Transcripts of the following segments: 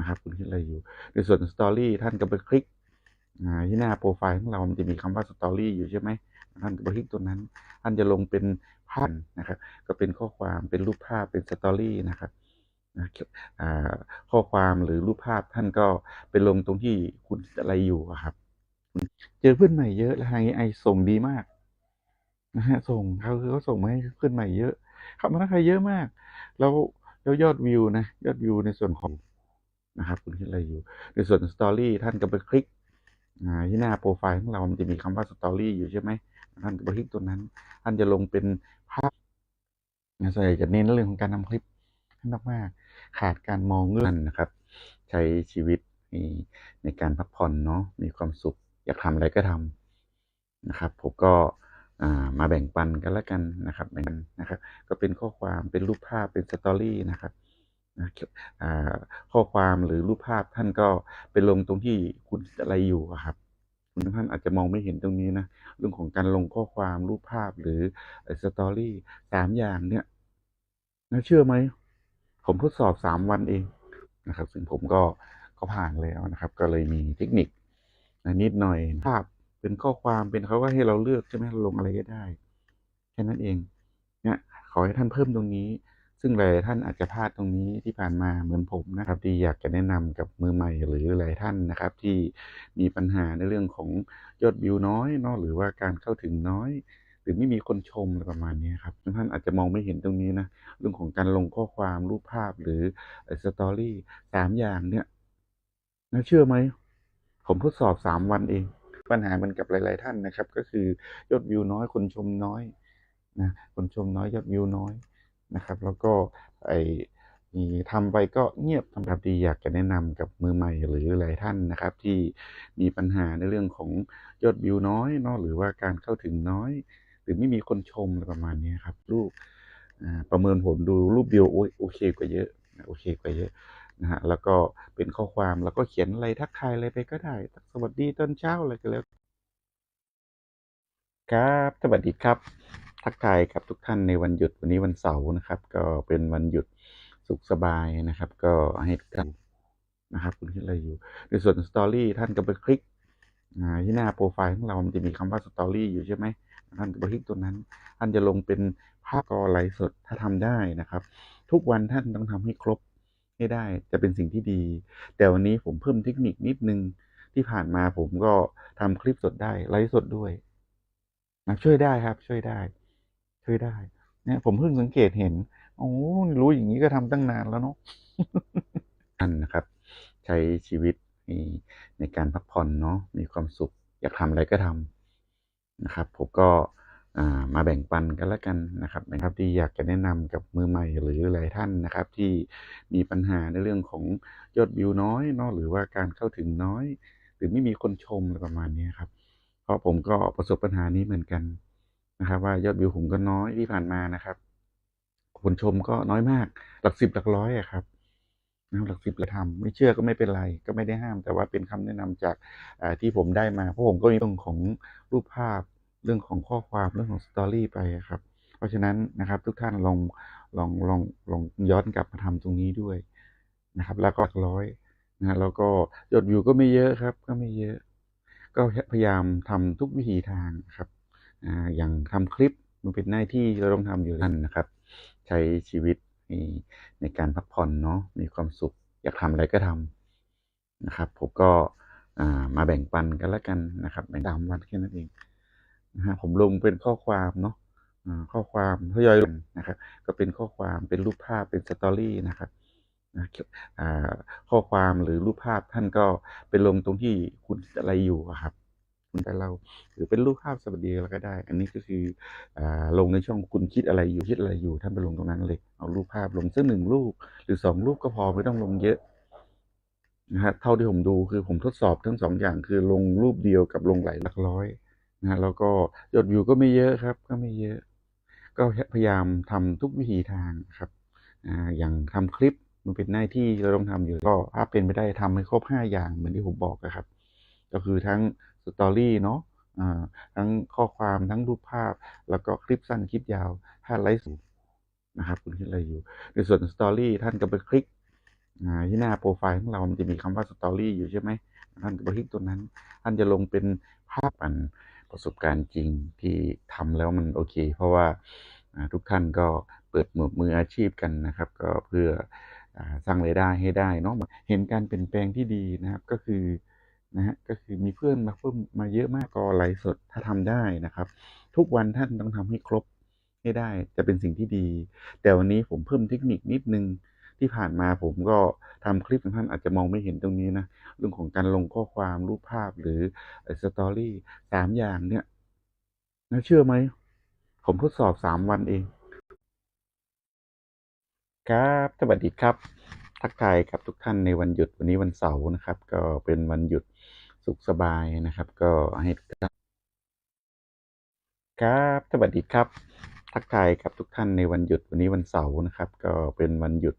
นะครับ คุณคิดอะไรอยู่ ในส่วนสตอรี่ท่านก็ไปคลิกที่หน้าโปรไฟล์ของเรา มันจะมีคำว่าสตอรี่อยู่ใช่ไหมท่านก็ไปคลิกตัวนั้น ท่านจะลงเป็นภาพนะครับ ก็เป็นข้อความเป็นรูปภาพเป็นสตอรี่นะครับข้อความหรือรูปภาพท่านก็ไปลงตรงที่คุณอะไรอยู่ครับ เจอเพื่อนใหม่เยอะแล้วทางไอส่งดีมากนะฮะส่งเขาคือเขาส่งมาให้เพื่อนใหม่เยอะขับมาทักทายเยอะมาก แล้วแล้วยอดวิวนะ ยอดวิวในส่วนของ นะครับ คุณคิดอะไรอยู่ ในส่วนสตอรี่ท่านก็ไปคลิกที่หน้าโปรไฟล์ของเรา มันจะมีคำว่าสตอรี่อยู่ใช่ไหมท่านก็ไปคลิกตัวนั้น ท่านจะลงเป็นภาพนะส่วนใหญ่จะเน้นเรื่องของการนำคลิปมากๆขาดการมองเงื่อนนะครับ ใช้ชีวิตในการพักผ่อนเนาะมีความสุข อยากทำอะไรก็ทำนะครับ ผมก็มาแบ่งปันกันแล้วกันนะครับแบ่งนะครับ ก็เป็นข้อความเป็นรูปภาพเป็นสตอรี่นะครับ ข้อความหรือรูปภาพท่านก็ไปลงตรงที่คุณอะไรอยู่ครับคุณท่านอาจจะมองไม่เห็นตรงนี้นะเรื่องของการลงข้อความรูปภาพหรือสตอรี่สามอย่างเนี่ยน่าเชื่อไหมผมทดสอบสามวันเองนะครับ ซึ่งผมก็ก็ผ่านแล้วนะครับ ก็เลยมีเทคนิคนิดหน่อยภาพเป็นข้อความเป็นเขาก็ให้เราเลือกใช่ไหมลงอะไรก็ได้ แค่นั้นเองเนี่ยขอให้ท่านเพิ่มตรงนี้ ซึ่งหลายท่านอาจจะพลาดตรงนี้ที่ผ่านมาเหมือนผมนะครับ ที่อยากจะแนะนำกับมือใหม่หรือหลายท่านนะครับ ที่มีปัญหาในเรื่องของยอดวิวน้อยเนาะหรือว่าการเข้าถึงน้อย หรือไม่มีคนชมอะไรประมาณนี้ครับท่านอาจจะมองไม่เห็นตรงนี้นะเรื่องของการลงข้อความรูปภาพหรือสตอรี่สามอย่างเนี่ยน่าเชื่อไหมผมทดสอบสามวันเอง ปัญหาเหมือนกับหลาย ๆ ท่านนะครับ ก็คือยอดวิวน้อยคนชมน้อยนะคนชมน้อยยอดวิวน้อย นะครับ แล้วก็ไอ้ทำไปก็เงียบทำครับดีอยากจะแนะนำกับมือใหม่หรือหลายท่านนะครับ ที่มีปัญหาในเรื่องของยอดวิวน้อยเนาะหรือว่าการเข้าถึงน้อย หรือไม่มีคนชมอะไรประมาณนี้ครับ รูปประเมินผลดูรูปเดียวโอเคกว่าเยอะโอเคกว่าเยอะนะฮะแล้วก็เป็นข้อความแล้วก็เขียนอะไรทักทายอะไรไปก็ได้ สวัสดีตอนเช้าอะไรก็แล้ว ครับ สวัสดีครับ ทักทายกับทุกท่านในวันหยุดวันนี้วันเสาร์นะครับ ก็เป็นวันหยุดสุขสบายนะครับ ก็ให้ทุกท่านนะครับ คุณคิดอะไรอยู่ ในส่วนสตอรี่ท่านก็ไปคลิกที่หน้าโปรไฟล์ของเรา มันจะมีคำว่าสตอรี่อยู่ใช่ไหมท่านก็ไปคลิกตัวนั้น ท่านจะลงเป็นภาพกอไลฟ์สดถ้าทำได้นะครับ ทุกวันท่านต้องทำให้ครบให้ได้จะเป็นสิ่งที่ดี แต่วันนี้ผมเพิ่มเทคนิคนิดนึงที่ผ่านมาผมก็ทำคลิปสดได้ไลฟ์สดด้วยนะช่วยได้ครับช่วยได้ ช่วยได้เนี่ยผมเพิ่งสังเกตเห็นโอ้รู้อย่างนี้ก็ทำตั้งนานแล้วเนาะนั่นนะครับ ใช้ชีวิตในการพักผ่อนเนาะมีความสุข อยากทำอะไรก็ทำนะครับ ผมก็มาแบ่งปันกันแล้วกันนะครับนะครับ ที่อยากจะแนะนำกับมือใหม่หรือหลายท่านนะครับ ที่มีปัญหาในเรื่องของยอดวิวน้อยเนาะหรือว่าการเข้าถึงน้อย หรือไม่มีคนชมอะไรประมาณนี้ครับ เพราะผมก็ประสบปัญหานี้เหมือนกัน นะครับว่ายอดวิวผมก็น้อยที่ผ่านมานะครับคนชมก็น้อยมาก หลักสิบหลักร้อยอะครับนะหลักสิบละทำไม่เชื่อก็ไม่เป็นไร ก็ไม่ได้ห้าม แต่ว่าเป็นคำแนะนำจากที่ผมได้มาเพราะผมก็มีเรื่องของรูปภาพเรื่องของข้อความเรื่องของสตอรี่ไปครับ เพราะฉะนั้นนะครับทุกท่านลองลองลองลองย้อนกลับมาทำตรงนี้ด้วยนะครับ แล้วก็หลักร้อยนะแล้วก็ยอดวิวก็ไม่เยอะครับ ก็ไม่เยอะ ก็พยายามทำทุกวิธีทางครับ อย่างทำคลิปมันเป็นหน้าที่เราต้องทำอยู่นั่นนะครับ ใช้ชีวิตในการพักผ่อนเนาะมีความสุขอยากทำอะไรก็ทำนะครับ ผมก็มาแบ่งปันกันแล้วกันนะครับในตามวันแค่นั้นเองนะฮะผมลงเป็นข้อความเนาะข้อความทยอยลงนะครับ ก็เป็นข้อความเป็นรูปภาพเป็นสตอรี่นะครับข้อความหรือรูปภาพท่านก็ไปลงตรงที่คุณอะไรอยู่ครับ คุณแต่เราหรือเป็นรูปภาพสวัสดีแล้วก็ได้ อันนี้ก็คืออลงในช่องคุณคิดอะไรอยู่คิดอะไรอยู่ท่านไปลงตรงนั้นเลย เอารูปภาพลงสักหนึ่งรูป หรือสองรูปก็พอไม่ต้องลงเยอะนะฮะเท่าที่ผมดูคือผมทดสอบทั้งสองอย่างคือลงรูปเดียวกับลงหลายหลักร้อยนะแล้วก็ยอดวิวก็ไม่เยอะครับ ก็ไม่เยอะ ก็พยายามทำทุกวิธีทางครับอ่าอย่างทำคลิปมันเป็นหน้าที่เราต้องทำอยู่ก็ถ้าเป็นไปได้ทำให้ครบห้าอย่างเหมือนที่ผมบอกนะครับ ก็คือทั้ง สตอรี่เนาะทั้งข้อความทั้งรูปภาพ แล้วก็คลิปสั้นคลิปยาวถ้าไลฟ์สูนะครับคุณคิดอะไรอยู่ ในส่วนสตอรี่ท่านก็ไปคลิกที่หน้าโปรไฟล์ของเรามันจะมีคำว่าสตอรี่อยู่ใช่ไหมท่านก็ไปคลิกตัวนั้น ท่านจะลงเป็นภาพอันประสบการณ์จริงที่ทำแล้วมันโอเค เพราะว่าทุกท่านก็เปิดหมวดมืออาชีพกันนะครับ ก็เพื่ออสร้างรายได้ให้ได้เนาะเห็นการเปลี่ยนแปลงที่ดีนะครับก็คือ นะฮะก็คือมีเพื่อนมาเพิ่มมาเยอะมากก็ไลฟ์สดถ้าทำได้นะครับ ทุกวันท่านต้องทำให้ครบให้ได้จะเป็นสิ่งที่ดี แต่วันนี้ผมเพิ่มเทคนิคนิดนึงที่ผ่านมาผมก็ทำคลิปของท่านอาจจะมองไม่เห็นตรงนี้นะเรื่องของการลงข้อความรูปภาพหรือสตอรี่สามอย่างเนี่ยนะเชื่อไหมผมทดสอบสามวันเอง ครับสวัสดีครับ ทักทายกับทุกท่านในวันหยุดวันนี้วันเสาร์นะครับ ก็เป็นวันหยุด สุขสบายนะครับ ก็ให้ทุกท่านครับสวัสดีครับ ทักทายกับทุกท่านในวันหยุดวันนี้วันเสาร์นะครับ ก็เป็นวันหยุด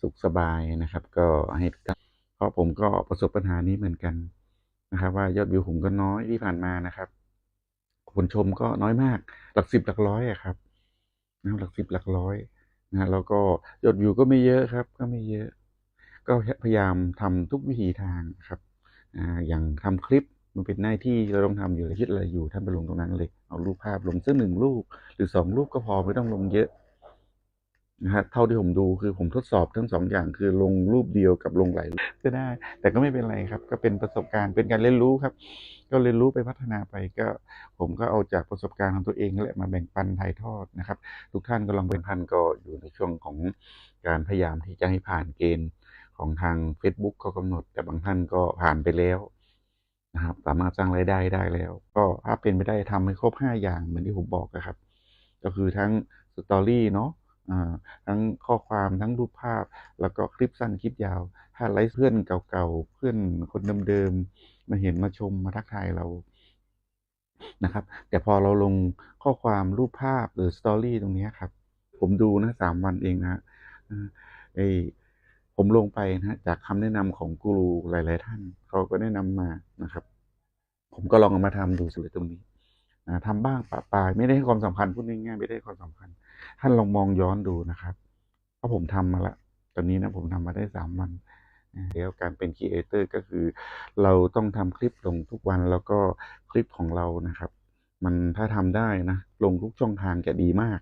สุขสบายนะครับ ก็ให้ทุกท่านเพราะผมก็ประสบปัญหานี้เหมือนกันนะครับ ว่ายอดวิวผมก็น้อยที่ผ่านมานะครับคนชมก็น้อยมาก หลักสิบหลักร้อยอะครับนะหลักสิบหลักร้อยนะแล้วก็ยอดวิวก็ไม่เยอะครับ ก็ไม่เยอะ ก็พยายามทำทุกวิธีทางครับ อย่างทำคลิปมันเป็นหน้าที่เราต้องทำอยู่คิดอะไรอยู่ท่านไปลงตรงนั้นเลย เอารูปภาพลงสักหนึ่งรูปหรือสองรูปก็พอไม่ต้องลงเยอะนะฮะเท่าที่ผมดูคือผมทดสอบทั้งสองอย่างคือลงรูปเดียวกับลงหลายรูปก็ได้ แต่ก็ไม่เป็นไรครับ ก็เป็นประสบการณ์เป็นการเรียนรู้ครับ ก็เรียนรู้ไปพัฒนาไปก็ ผมก็เอาจากประสบการณ์ของตัวเองนั่นแหละมาแบ่งปันถ่ายทอดนะครับ ทุกท่านก็ลองเป็นท่านก็อยู่ในช่วงของการพยายามที่จะให้ผ่านเกณฑ์ ของทาง Facebook เขากำหนด แต่บางท่านก็ผ่านไปแล้วนะครับ สามารถสร้างรายได้ได้แล้ว ก็ถ้าเป็นไปได้ทำให้ครบ 5 อย่างเหมือนที่ผมบอกนะครับ ก็คือทั้งสตอรี่เนาะทั้งข้อความทั้งรูปภาพ แล้วก็คลิปสั้นคลิปยาว ถ้าไลฟ์เพื่อนเก่าๆ เพื่อนคนเดิมๆ มาเห็นมาชมมาทักทายเรานะครับ แต่พอเราลงข้อความรูปภาพหรือสตอรี่ตรงนี้ครับ ผมดูนะสามวันเองนะไอ ผมลงไปนะจากคำแนะนำของกูรูหลาย ๆ ท่านเขาก็แนะนำมานะครับ ผมก็ลองเอามาทำดูสุดเลยตรงนี้นะทำบ้างปะปายไม่ได้ให้ความสำคัญพูดง่ายๆไม่ได้ความสำคัญ ท่านลองมองย้อนดูนะครับเพราะผมทำมาละตอนนี้นะผมทำมาได้สามวันแล้วการเป็นครีเอเตอร์ก็คือ เราต้องทำคลิปลงทุกวันแล้วก็คลิปของเรานะครับ มันถ้าทำได้นะลงทุกช่องทางจะดีมาก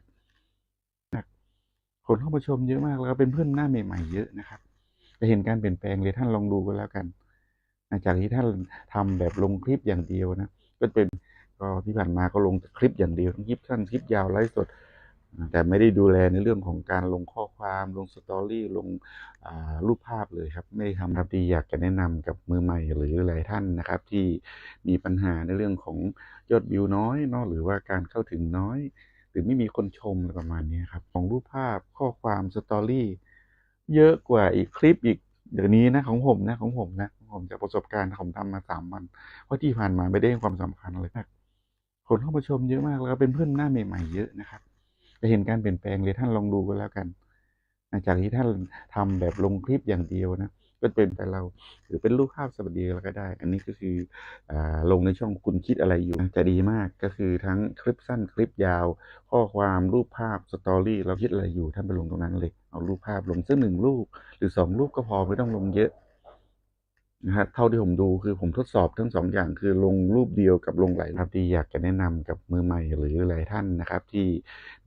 คนเข้ามาชมเยอะมากแล้วก็เป็นเพื่อนหน้าใหม่ๆเยอะนะครับ จะเห็นการเปลี่ยนแปลงเลยท่านลองดูก็แล้วกันจากที่ท่านทำแบบลงคลิปอย่างเดียวนะ ก็เป็นก็ที่ผ่านมาก็ลงคลิปอย่างเดียวทั้งคลิปสั้นคลิปยาวไลฟ์สด แต่ไม่ได้ดูแลในเรื่องของการลงข้อความลงสตอรี่ลงรูปภาพเลยครับ ไม่ได้ทำครับที่อยากจะแนะนำกับมือใหม่หรือหลายท่านนะครับ ที่มีปัญหาในเรื่องของยอดวิวน้อยเนาะหรือว่าการเข้าถึงน้อย หรือไม่มีคนชมอะไรประมาณนี้ครับของรูปภาพข้อความสตอรี่เยอะกว่าอีกคลิปอีกเดี๋ยวนี้นะของผมนะของผมนะของผมจากประสบการณ์ผมทำมาสามวันเพราที่ผ่านมาไม่ได้ให้ความสำคัญอะไรมากคนเข้ามาชมเยอะมากแล้วก็เป็นเพื่อนหน้าใหม่ๆเยอะนะครับจะเห็นการเปลี่ยนแปลงเลยท่านลองดูก็แล้วกันจากที่ท่านทำแบบลงคลิปอย่างเดียวนะ ก็เป็นแต่เราหรือเป็นรูปภาพสวัสดีแล้วก็ได้ อันนี้ก็คืออลงในช่องคุณคิดอะไรอยู่จะดีมากก็คือทั้งคลิปสั้นคลิปยาว ข้อความรูปภาพสตอรี่เราคิดอะไรอยู่ท่านไปลงตรงนั้นเลย เอารูปภาพลงสักหนึ่งรูป หรือสองรูปก็พอไม่ต้องลงเยอะนะฮะเท่าที่ผมดูคือผมทดสอบทั้งสองอย่างคือลงรูปเดียวกับลงหลายครับที่อยากจะแนะนำกับมือใหม่หรือหลายท่านนะครับ ที่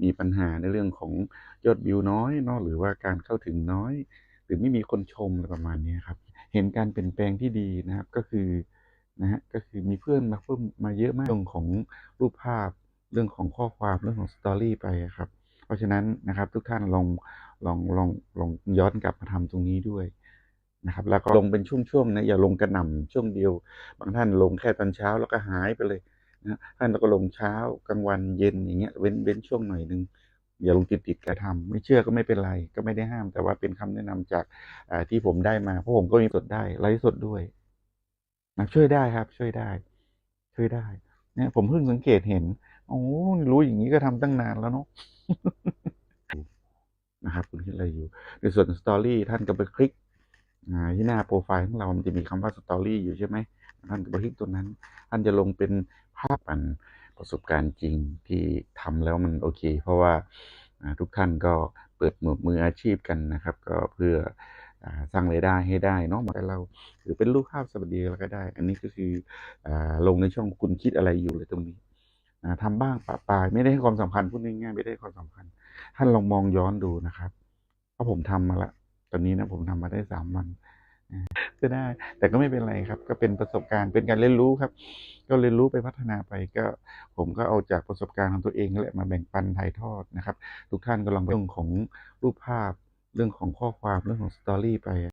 มีปัญหาในเรื่องของยอดวิวน้อยเนาะหรือว่าการเข้าถึงน้อย หรือไม่มีคนชมอะไรประมาณนี้ครับ เห็นการเปลี่ยนแปลงที่ดีนะครับก็คือนะฮะก็คือมีเพื่อนมาเพิ่มมาเยอะมากเรื่องของรูปภาพเรื่องของข้อความเรื่องของสตอรี่ไปครับ เพราะฉะนั้นนะครับทุกท่านลองลองลองลองย้อนกลับมาทำตรงนี้ด้วยนะครับแล้วก็ลงเป็นช่วงๆนะอย่าลงกระหน่ำช่วงเดียว บางท่านลงแค่ตอนเช้าแล้วก็หายไปเลยนะท่านก็ลงเช้ากลางวันเย็นอย่างเงี้ยเว้นเว้นช่วงหน่อยนึง อย่าลงติดติดกระทำไม่เชื่อก็ไม่เป็นไรก็ไม่ได้ห้าม แต่ว่าเป็นคำแนะนำจากที่ผมได้มาเพราะผมก็มีสดได้ไลฟ์สดด้วยนะช่วยได้ครับ ช่วยได้ ช่วยได้ เนี่ย ผมเพิ่งสังเกตเห็นโอ้รู้อย่างนี้ก็ทำตั้งนานแล้วเนาะนะครับ คุณคิดอะไรอยู่ ในส่วนสตอรี่ท่านก็ไปคลิกที่หน้าโปรไฟล์ของเรา มันจะมีคำว่าสตอรี่อยู่ใช่ไหมท่านก็ไปคลิกตัวนั้น ท่านจะลงเป็นภาพอัน ประสบการณ์จริงที่ทำแล้วมันโอเค เพราะว่าทุกท่านก็เปิดหมวดมืออาชีพกันนะครับ ก็เพื่อสร้างรายได้ให้ได้เนาะแต่เราหรือเป็นรูปภาพสวัสดีเราก็ได้ อันนี้ก็คืออลงในช่องคุณคิดอะไรอยู่เลยตรงนี้อ่าทำบ้างปะปายไม่ได้ให้ความสำคัญพูดง่ายๆไม่ได้ให้ความสำคัญท่านลองมองย้อนดูนะครับเพราะผมทำมาละตอนนี้นะผมทำมาได้สามวัน ก็ได้ แต่ก็ไม่เป็นไรครับ ก็เป็นประสบการณ์เป็นการเรียนรู้ครับ ก็เรียนรู้ไปพัฒนาไปก็ผมก็เอาจากประสบการณ์ของตัวเองนั่นแหละมาแบ่งปันถ่ายทอดนะครับ ทุกท่านก็ลองเรื่องของรูปภาพเรื่องของข้อความเรื่องของสตอรี่ไป